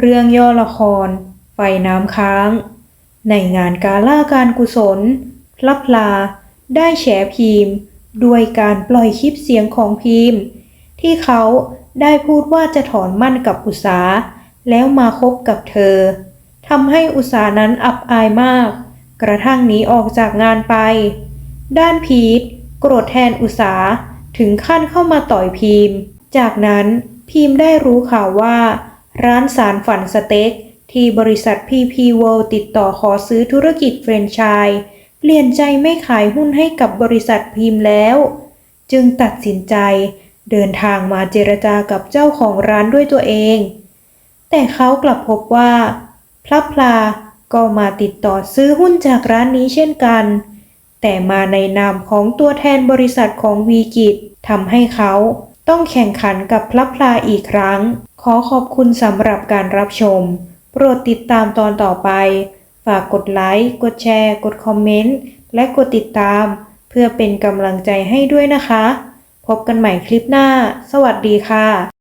เรื่องย่อละคร ไฟน้ำค้าง ในงานกาล่าการกุศลพลับลา ได้แฉพีมพ์ด้วยการปล่อยคลิปเสียงของพีมพ์ที่เขาได้พูดว่าจะถอนมั่นกับอุษา แล้วมาคบกับเธอทำให้อุษานั้นอับอายมาก กระทั่งหนีออกจากงานไป ด้านพีทโกรธแทนอุษาถึงขั้นเข้ามาต่อยพีมพ์จากนั้นพีมพ์ได้รู้ข่าวว่า ร้านสารฝันสเต็ก ที่บริษัท PP World ติดต่อขอซื้อธุรกิจแฟรนไชส์เปลี่ยนใจไม่ขายหุ้นให้กับบริษัทพิมพ์แล้ว จึงตัดสินใจเดินทางมาเจรจากับเจ้าของร้านด้วยตัวเอง แต่เขากลับพบว่าพลับพลาก็มาติดต่อซื้อหุ้นจากร้านนี้เช่นกัน แต่มาในนามของตัวแทนบริษัทของวีกิจทำให้เขาต้องแข่งขันกับพลับพลาอีกครั้ง ขอขอบคุณสำหรับการรับชม โปรดติดตามตอนต่อไป ฝากกดไลค์ กดแชร์ กดคอมเมนต์ และกดติดตาม เพื่อเป็นกำลังใจให้ด้วยนะคะ พบกันใหม่คลิปหน้า สวัสดีค่ะ